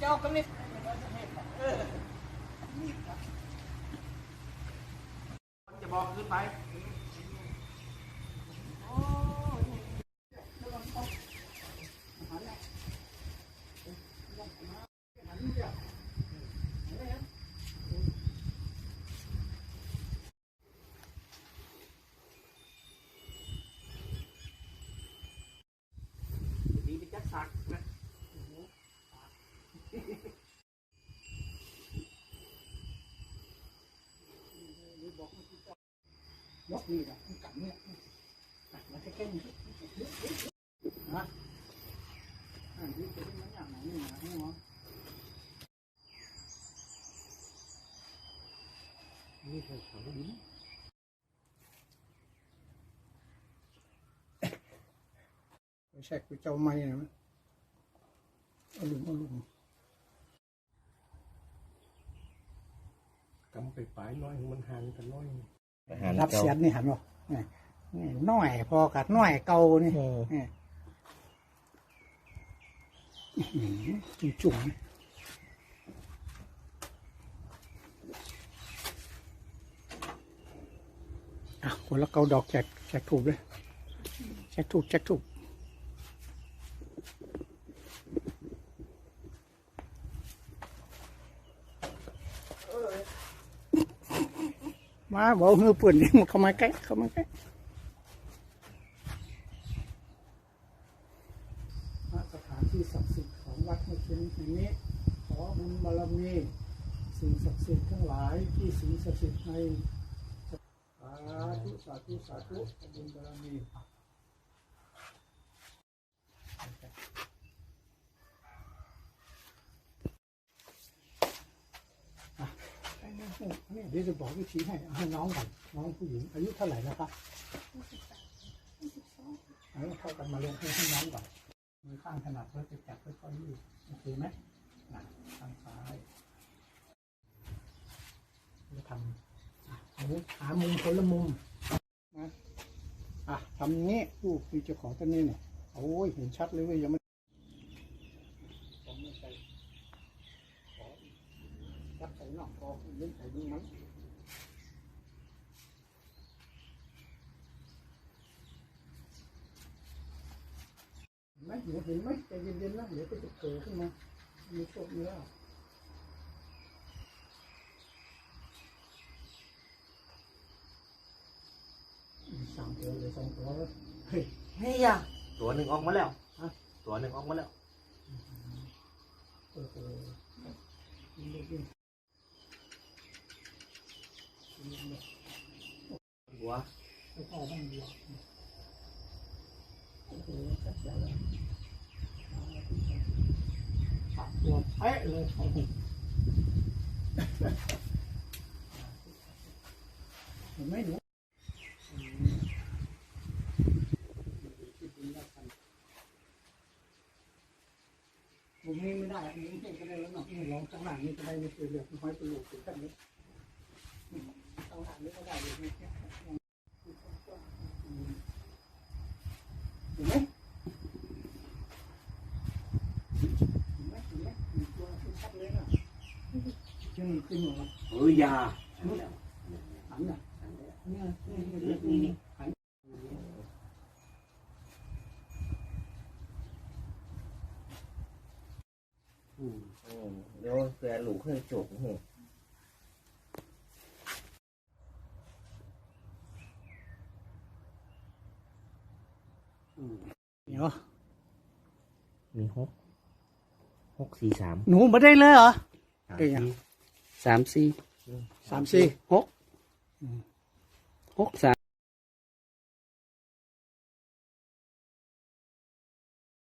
Chào con đi. Ờ. Cho bò cứ bay. กัดมาแค่แค่นี้นะอันนี้เป็นมันอย่างไหนนี่นะนี่หมอนี่คือเขาดิ นไม่ใช่กูเจ้าไม้นะมันเอาลุมเอาลุมกำไปปลายน้อยมันห่างกันน้อยรับเสียนนี่หันบ่นี่นี่น้อยพอกัดน้อยเก่านี่เออ นี่อื้อหือจุ่มจุ่มๆอะคนละเกาดอกแจกแจกถูกเลยแจกถูกแจกถูกมาบอกเฮือปืนนี่มันเข้ามาใกล้เข้ามาใกล้ณสถานที่ศักดิ์สิทธิ์ของวัดเมื่อคืนแห่งนี้ ขอ บารมีสิ่งศักดิ์สิทธิ์ทั้งหลายที่สิ่งศักดิ์สิทธิ์ในสาธุสาธุสาธุบุญบารมีนี่เดี๋ยวจะบอกวิธีให้ให้น้องก่อนน้องผู้หญิง อายุเท่าไหร่แล้วครับเอาเท่ากันมาเลยให้ให้น้องก่อนมือข้างถนัดแล้วจะจับค่อยๆยืดโอเคไหม นะทางซ้ายจะทำอู้หามุมคนละมุมนะอะทำงนี้ลูกมีเจ้าของตัวนี้เนี่ยโอ้ยเห็นชัดเลยเว้ยยังไม่ผมไม่ใส่ขอยัดใส่นอกคอเล่นใส่ดึงมันเห็นไหมหนูเห็นไหมใจเย็นๆนะเดี๋ยวก็จะเกิดขึ้นมา มีโชคมีลาภมีสามตัวเลยสองตัวแล้วเฮ้ยเฮียตัวหนึ่งออกมาแล้วฮะตัวหนึ่งออกมาแล้วโอ้โหนี่เด็กหัวๆไม่พอบ้างดีโอ้โหชัดเจนเลย ปักตัวเป๊ะเลยโอ้โหเห็นไมหนูมุมนี้ไม่ได้มุมนี้ก็ได้แล้วเนาะนี่ลองข้างหลังนี่ก็ได้ไม่เคยเหลือห้อยประโยชน์ถึงขั้นนี้ข้างหลังนี่ก็ได้เลยเนี่ยเห็นไหมเห็นไหมเห็นไหมมีตัวชัดเลยนะ ยังขึ้นหัวเฮ้ยยาหันน่ะเนี่ยเนี่ยเนี่ยเหันเดี๋ยวเสือหลูกเคยจบหัวเดี๋ยวมีหกหกสี่สามหนูมาได้เลยเหรอ สามสี่ สามสี่สามสี่หกหกสาม